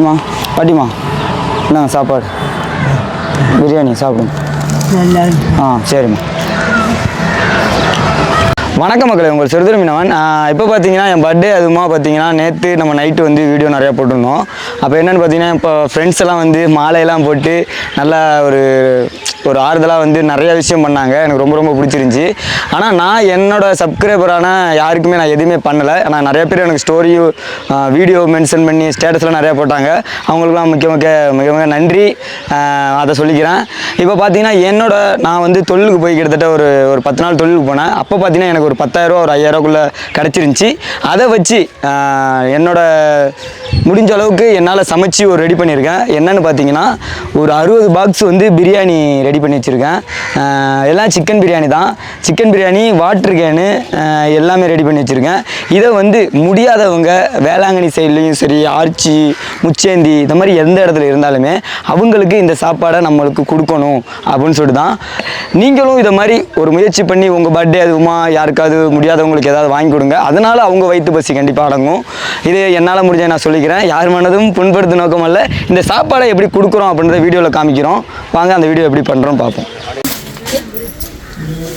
அம்மா பாட்டிமா என்ன சாப்பாடு. பிரியாணி சாப்பிடுங்க. ஆ சரிம்மா. வணக்கம் மக்களே உங்கள் சிறுதர் மீனவன். இப்போ பார்த்தீங்கன்னா என் பர்த்டே அதுமா பார்த்தீங்கன்னா நேற்று நம்ம நைட்டு வந்து வீடியோ நிறையா போட்டிருந்தோம். அப்போ என்னென்னு பார்த்தீங்கன்னா இப்போ ஃப்ரெண்ட்ஸ் எல்லாம் வந்து மாலையெல்லாம் போட்டு நல்லா ஒரு ஒரு ஆறுதலாக வந்து நிறையா விஷயம் பண்ணாங்க. எனக்கு ரொம்ப ரொம்ப பிடிச்சிருந்துச்சி. ஆனால் நான் என்னோட சப்ஸ்கிரைபரான யாருக்குமே நான் எதுவுமே பண்ணலை. நான் நிறைய பேர் எனக்கு ஸ்டோரியும் வீடியோ மென்ஷன் பண்ணி ஸ்டேட்டஸ்லாம் நிறையா போட்டாங்க. அவங்களுக்குலாம் முக்கிய முக்கிய மிக மிக நன்றி. அதை சொல்லிக்கிறேன். இப்போ பார்த்தீங்கன்னா என்னோட நான் வந்து தொழிலுக்கு போய் கிட்டத்தட்ட ஒரு ஒரு பத்து நாள் தொழிலுக்கு போனேன். அப்போ பார்த்தீங்கன்னா எனக்கு ஒரு பத்தாயிரரூவா ஒரு ஐயாயிரரூவாக்குள்ளே கிடச்சிருந்துச்சி. அதை வச்சு என்னோட முடிஞ்ச அளவுக்கு என்னால் சமைச்சு ஒரு ரெடி பண்ணியிருக்கேன். என்னன்னு பார்த்தீங்கன்னா ஒரு அறுபது பாக்ஸ் வந்து பிரியாணி ரெடி ரெடி பண்ணி வச்சுருக்கேன். எல்லாம் சிக்கன் பிரியாணி தான். சிக்கன் பிரியாணி வாட்டர் கேனு எல்லாமே ரெடி பண்ணி வச்சுருக்கேன். இதை வந்து முடியாதவங்க வேளாங்கண்ணி சைட்லேயும் சரி ஆர்ச்சி முச்சேந்தி இந்த மாதிரி எந்த இடத்துல இருந்தாலுமே அவங்களுக்கு இந்த சாப்பாடை நம்மளுக்கு கொடுக்கணும் அப்படின்னு சொல்லிட்டு தான் நீங்களும் இதை மாதிரி ஒரு முயற்சி பண்ணி உங்கள் பர்த்டே அதுவுமா யாருக்காவது முடியாதவங்களுக்கு ஏதாவது வாங்கி கொடுங்க. அதனால் அவங்க வயிற்று பசி கண்டிப்பாக அடங்கும். இது என்னால் முடிஞ்ச நான் சொல்லிக்கிறேன். யார் மனதும் புண்படுத்த நோக்கம் அல்ல இந்த சாப்பாடை எப்படி கொடுக்குறோம் அப்படின்றத வீடியோவில் காமிக்கிறோம். வாங்க அந்த வீடியோ எப்படி பண்ணுறோம் பார்ப்போம்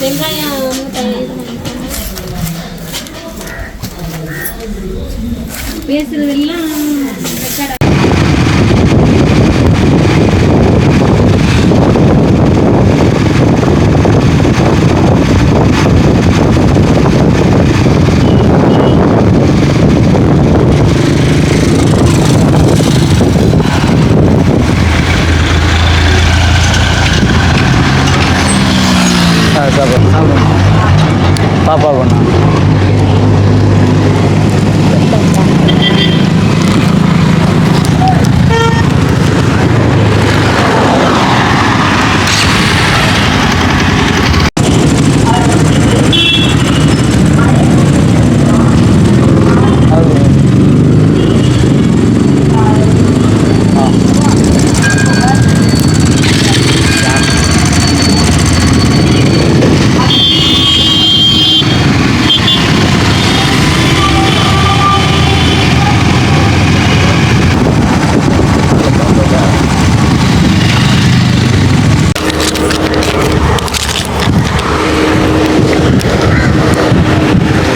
வெங்காயம் மூட்டை பேசுறதெல்லாம் record ஆகும். ஆ, சாப்பாடு சாப்பிடுங்க பாப்பா பண்ணா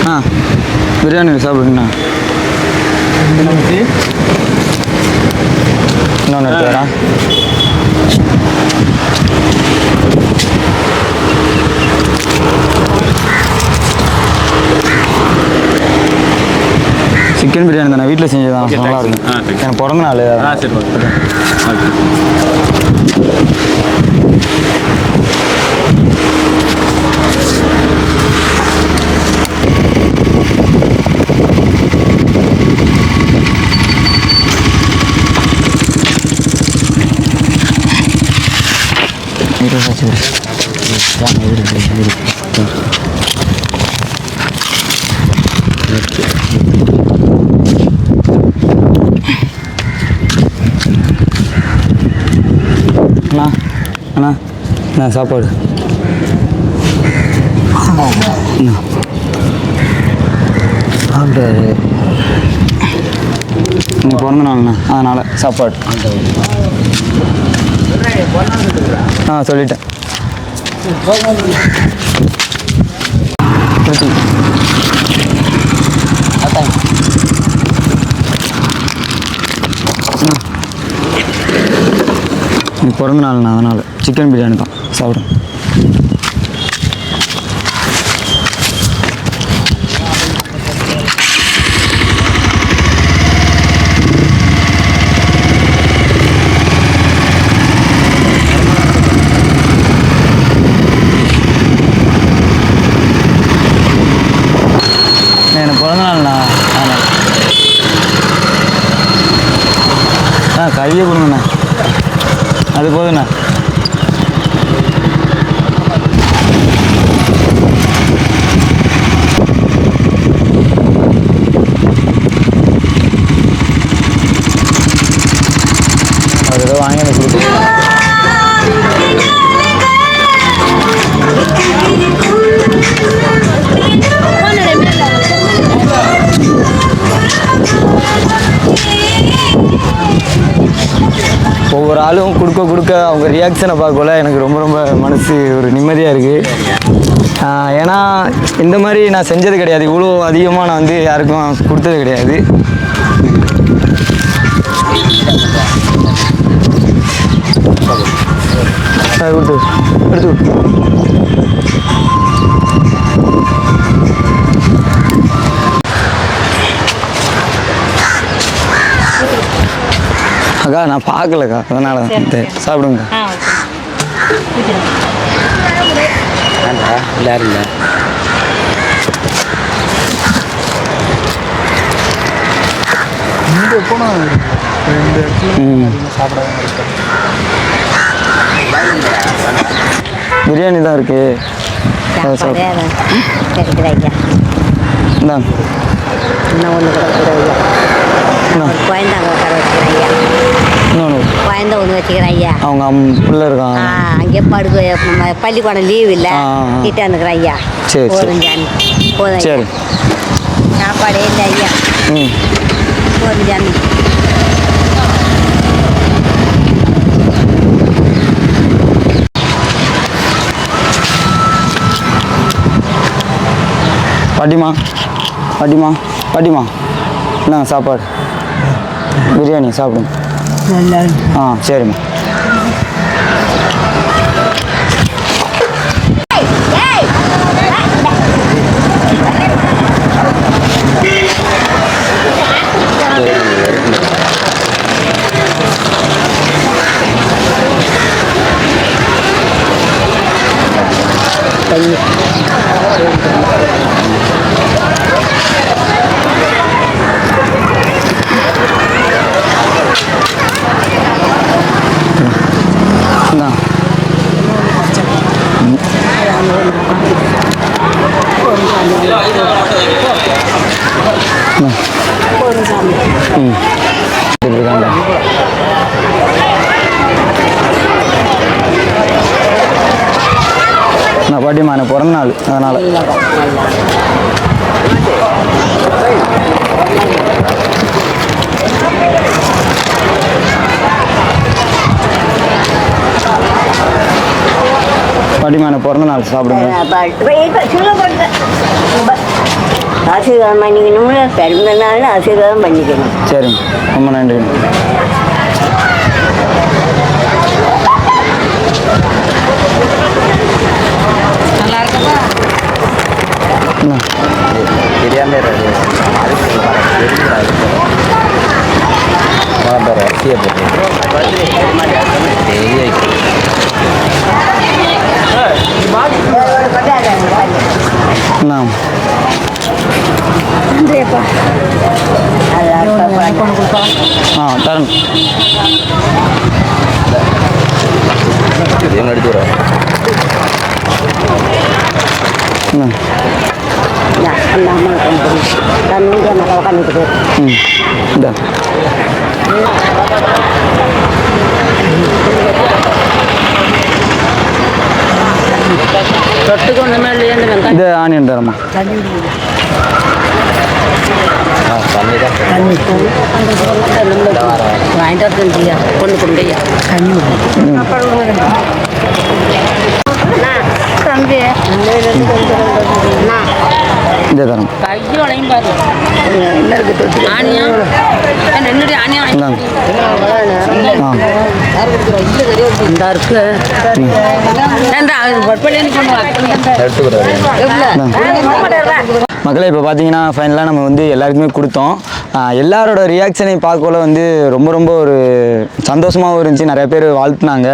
ஆ பிரியாணி சாப்பிடுங்கண்ணா இன்னொன்று எடுத்து வரேன் சிக்கன் பிரியாணி தானே வீட்டில் செஞ்சதான் நல்லா இருக்கும். எனக்கு பிறந்த நாள் சரி ஓகே ஓகே இருபது இருக்கு இருக்கு அண்ணா அண்ணா அண்ணா. சாப்பாடு அண்ணா. இன்னைக்கு பிறந்த நாள்ண்ணா. அதனால் சாப்பாடு. ஆ சொல்லிட்டேன். பிறந்த நாள் அதனால். சிக்கன் பிரியாணி தான் சாப்பிட்றேன். ஒவ்வொரு ஆளும் கொடுக்க கொடுக்க அவங்க ரியாக்ஷனை பார்க்கல. எனக்கு ரொம்ப ரொம்ப மனசு ஒரு நிம்மதியாக இருக்குது ஏன்னா இந்த மாதிரி நான் செஞ்சது கிடையாது. இவ்வளோ அதிகமாக நான் வந்து யாருக்கும் கொடுத்தது கிடையாது. கொடுத்து எடுத்து நான் பார்க்கலக்கா. அதனால தான். சாப்பிடுங்க. எல்லாரும் இல்லை பிரியாணி தான் இருக்கு. இந்தாங்க. இன்னும் ஒன்று ஐயா இந்தா. ஒரு குழந்தை அங்கே உட்கார வச்சுக்கிறேன் ஐயா குழந்தை ஒன்று வச்சுக்கிறேன் ஐயா அவங்க பிள்ளை இருக்காங்க. அங்கே படுக்க பள்ளிக்கூடம் லீவ் இல்லை. ஆ, ஆ. கிட்ட வந்துக்கிறேன் ஐயா சரி. போதும் ஜாமி போதும். சரி. சாப்பாடே இல்லை ஐயா. ம். போதும் ஜாமி பாட்டிமா பாட்டிமா பாட்டிமா இந்தாங்க சாப்பாடு? பிரியாணி சாப்பிடுங்க. ஆ சரிம்மா. இருக்காங்க நான் பாட்டிமா பிறந்த நாள் அதனால். பாட்டிமா பிறந்த நாள் சாப்பிடுங்க. ஆசீர்வாதம் பண்ணிக்கணும்ல பிறந்த நாள் ஆசீர்வாதம் பண்ணிக்கணும். சரிங்க ரொம்ப நன்றி. தெரியாம என்ன ஆ தரேன். இதையும் எடுத்துக்கிறோம் என்ன அந்த அம்மா தண்ணி எனக்கு உட்காந்துட்டு ம் இந்த தொட்டுக்கு ஒன்றுமே இல்லையே வெங்காயம் இது ஆனியன் தரமா ஆ தண்ணி தான் வாங்கிட்டு வரதுயா கொண்டு கொண்டையா கண்ணி தம்பி இந்த தரம் கையோடையும் பாரு ஆனியா என்னுடைய ஆனியா இந்த இருக்கு எடுத்துக்கிறோம் மக்களே இப்போ பார்த்தீங்கன்னா ஃபைனலாக நம்ம வந்து எல்லாருக்குமே கொடுத்தோம். எல்லாரோட ரியாக்ஷனையும் பார்க்கல வந்து ரொம்ப ரொம்ப ஒரு சந்தோஷமாகவும் இருந்துச்சு. நிறைய பேர் வாழ்த்துனாங்க.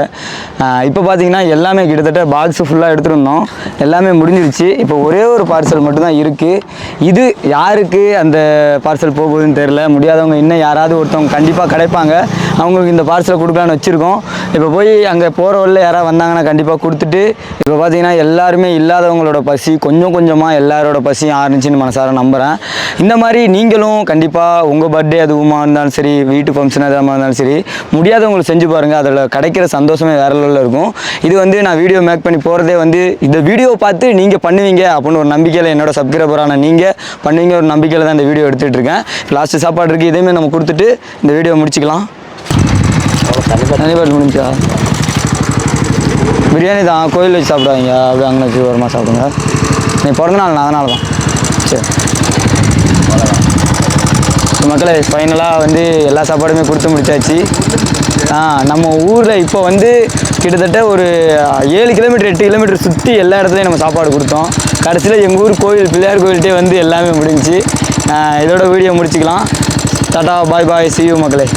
இப்போ பார்த்தீங்கன்னா எல்லாமே கிட்டத்தட்ட பாக்ஸ் ஃபுல்லாக எடுத்துருந்தோம். எல்லாமே முடிஞ்சிருச்சு. இப்போ ஒரே ஒரு பார்சல் மட்டும்தான் இருக்குது இது யாருக்கு அந்த பார்சல் போகுதுன்னு தெரில முடியாதவங்க இன்னும் யாராவது ஒருத்தவங்க கண்டிப்பாக கிடைப்பாங்க. அவங்களுக்கு இந்த பார்சலை கொடுக்கலான்னு வச்சுருக்கோம். இப்போ போய் அங்கே போகிற வழியில் யாராவது வந்தாங்கன்னா கண்டிப்பாக கொடுத்துட்டு இப்போ பார்த்தீங்கன்னா எல்லாருமே இல்லாதவங்களோட பசி கொஞ்சம் கொஞ்சமாக எல்லாரோட பசியும் ஆரம்பிச்சுன்னு மனசார நம்புகிறேன் இந்த மாதிரி நீங்களும் கண்டிப்பாக உங்கள் பர்த்டே அதுவுமா இருந்தாலும் சரி வீட்டு ஃபங்க்ஷன் எதுவாக இருந்தாலும் சரி முடியாதவங்களுக்கு செஞ்சு பாருங்கள் அதில் கிடைக்கிற சந்தோஷமே வேற லெவலில் இருக்கும். இது வந்து நான் வீடியோ மேக் பண்ணி போகிறதே வந்து இந்த வீடியோ பார்த்து நீங்கள் பண்ணுவீங்க அப்படின்னு ஒரு நம்பிக்கையில் என்னோட சப்ஸ்கிரைபரான நீங்கள் பண்ணுவீங்க ஒரு நம்பிக்கையில் தான் இந்த வீடியோ எடுத்துகிட்டு இருக்கேன். லாஸ்ட்டு சாப்பாடு இருக்குது இதையுமே நம்ம கொடுத்துட்டு இந்த வீடியோ முடிச்சுக்கலாம். தண்ணி முடிஞ்சா? பிரியாணி தான் கோயில் வச்சு சாப்பிடுவாங்க அப்படியே அங்கே வச்சு ஓரமாக சாப்பிடுங்க. நீ பிறந்த நாள் அதனால தான். சரி. மக்களை ஃபைனலாக வந்து எல்லா சாப்பாடுமே கொடுத்து முடிச்சாச்சு. ஆ நம்ம ஊரில் இப்போ வந்து கிட்டத்தட்ட ஒரு ஏழு கிலோமீட்டர் எட்டு கிலோமீட்டர் சுற்றி எல்லா இடத்துலையும் நம்ம சாப்பாடு கொடுத்தோம். கடைசியில் எங்கள் ஊர் கோயில் பிள்ளையார் கோயில்கிட்டே வந்து எல்லாமே முடிஞ்சிச்சு. இதோட வீடியோ முடிச்சுக்கலாம். Tata bye bye see you மக்களே.